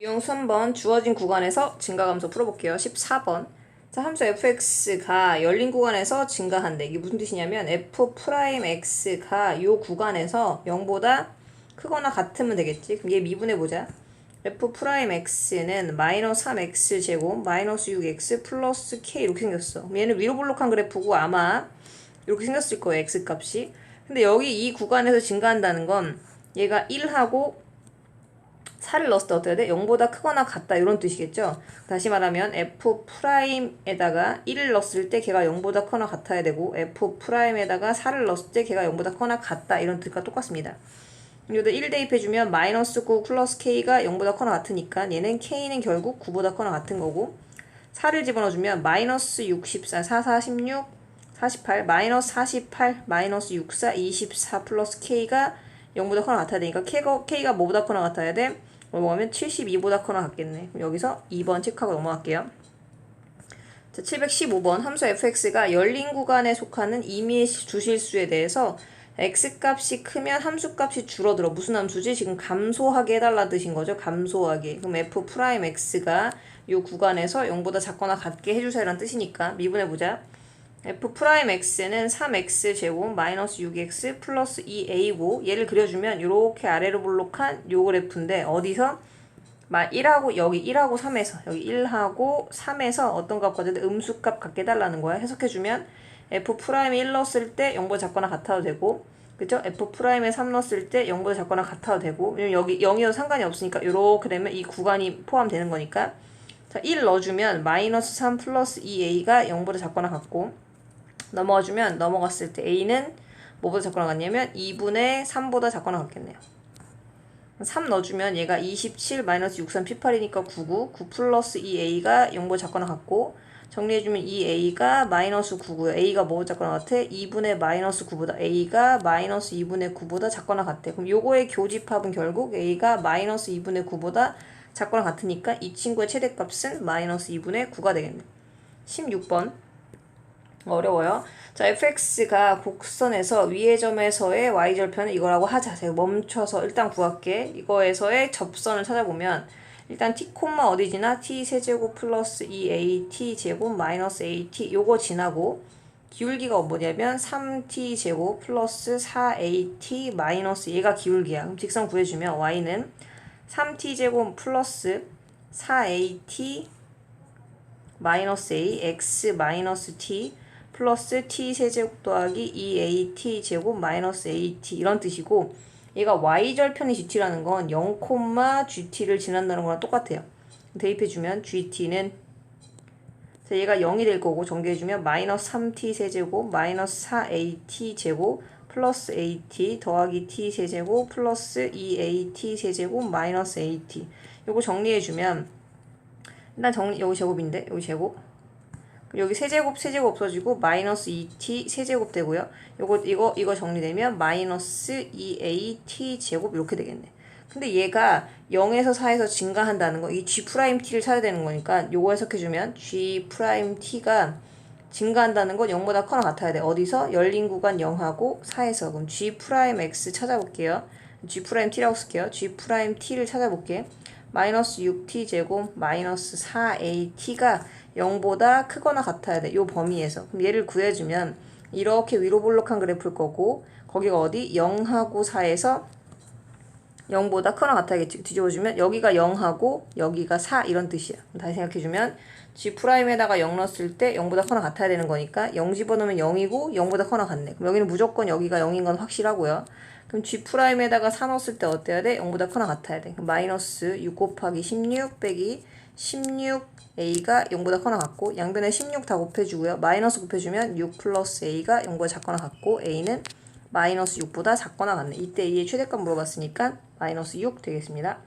유형 3번 주어진 구간에서 증가 감소 풀어볼게요. 14번. 자, 함수 fx가 열린 구간에서 증가한대. 이게 무슨 뜻이냐면 f'x가 이 구간에서 0보다 크거나 같으면 되겠지. 그럼 얘 미분해보자. f'x는 마이너스 3x 제곱 마이너스 6x 플러스 k 이렇게 생겼어. 그럼 얘는 위로 볼록한 그래프고 아마 이렇게 생겼을 거예요. x 값이. 근데 여기 이 구간에서 증가한다는 건 얘가 1하고 4를 넣었을 때 어떻게 돼? 0보다 크거나 같다 이런 뜻이겠죠? 다시 말하면 f'에다가 1을 넣었을 때 걔가 0보다 크거나 같아야 되고 f'에다가 4를 넣었을 때 걔가 0보다 크거나 같다 이런 뜻과 똑같습니다. 여기다 1 대입해주면 마이너스 9 플러스 k가 0보다 커나 같으니까 얘는 k는 결국 9보다 커나 같은 거고 4를 집어넣어주면 마이너스 64, 4, 46, 48, 마이너스 48, 마이너스 64, 24 플러스 k가 0보다 커나 같아야 되니까 k가, k가 뭐보다 커나 같아야 돼? 넘어가면 72보다 커나 같겠네. 그럼 여기서 2번 체크하고 넘어갈게요. 자, 715번 함수 fx가 열린 구간에 속하는 임의의 주실수에 대해서 x값이 크면 함수값이 줄어들어. 무슨 함수지? 지금 감소하게 해달라 뜻인 거죠. 감소하게. 그럼 f'x가 이 구간에서 0보다 작거나 같게 해주세요라는 뜻이니까 미분해보자. F'x는 3x 제곱 마이너스 6x 플러스 2a고 얘를 그려주면 이렇게 아래로 볼록한 요 그래프인데 어디서? 막 1하고 여기 1하고 3에서 여기 1하고 3에서 어떤 값 가져도 음수값 갖게 해달라는 거야. 해석해주면 f'1 넣었을 때 0보다 작거나 같아도 되고 그죠? f'에 3 넣었을 때 0보다 작거나 같아도 되고 왜냐면 여기 0이어도 상관이 없으니까 이렇게 되면 이 구간이 포함되는 거니까 자, 1 넣어주면 마이너스 3 플러스 2a가 0보다 작거나 같고 넘어가주면 넘어갔을 때 a는 뭐보다 작거나 같냐면 2분의 3보다 작거나 같겠네요. 3 넣어주면 얘가 27 마이너스 63 18이니까 99 9 플러스 2a가 0보다 작거나 같고 정리해주면 2a가 마이너스 9고요. a가 뭐보다 작거나 같아? 2분의 마이너스 9보다 a가 마이너스 2분의 9보다 작거나 같대. 그럼 요거의 교집합은 결국 a가 마이너스 2분의 9보다 작거나 같으니까 이 친구의 최대값은 마이너스 2분의 9가 되겠네. 16번 어려워요. 자, fx가 곡선에서 위의 점에서의 y절편은 이거라고 하자. 제가 멈춰서 일단 구할게. 이거에서의 접선을 찾아보면 일단 t 콤마 어디 지나? t 세제곱 플러스 2a t 제곱 마이너스 a t 요거 지나고 기울기가 뭐냐면 3t 제곱 플러스 4a t 마이너스 얘가 기울기야. 그럼 직선 구해주면 y는 3t 제곱 플러스 4a t 마이너스 a x 마이너스 t 플러스 t 세제곱 더하기 2at 제곱 마이너스 at 이런 뜻이고 얘가 y절편이 gt라는 건 0, gt를 지난다는 거랑 똑같아요. 대입해주면 gt는 자, 얘가 0이 될 거고 전개해주면 마이너스 3t 세제곱 마이너스 4at 제곱 플러스 at 더하기 t 세제곱 플러스 2at 세제곱 마이너스 at 요거 정리해주면 일단 정리 여기 제곱인데 여기 제곱 여기 세제곱 세제곱 없어지고 마이너스 2t 세제곱 되고요. 요거 이거 이거 정리되면 마이너스 2at 제곱 이렇게 되겠네. 근데 얘가 0에서 4에서 증가한다는 거, 이 g't를 찾아야 되는 거니까 요거 해석해 주면 g't가 증가한다는 건 0보다 커나 같아야 돼. 어디서? 열린 구간 0하고 4에서. 그럼 g'x 찾아볼게요. g't라고 쓸게요. g't를 찾아볼게. 마이너스 6t 제곱 마이너스 4at가 0보다 크거나 같아야 돼. 요 범위에서. 그럼 얘를 구해주면 이렇게 위로 볼록한 그래프일 거고 거기가 어디? 0하고 4에서 0보다 크거나 같아야겠지. 뒤집어주면 여기가 0하고 여기가 4 이런 뜻이야. 다시 생각해주면 G'에다가 0 넣었을 때 0보다 커나 같아야 되는 거니까 0 집어넣으면 0이고 0보다 커나 같네. 그럼 여기는 무조건 여기가 0인 건 확실하고요. 그럼 G'에다가 4 넣었을 때 어때야 돼? 0보다 커나 같아야 돼. 마이너스 6 곱하기 16 빼기 16a가 0보다 커나 같고 양변에 16 다 곱해주고요. 마이너스 곱해주면 6 플러스 a가 0보다 작거나 같고 a는 마이너스 6보다 작거나 같네. 이때 a의 최대값 물어봤으니까 마이너스 6 되겠습니다.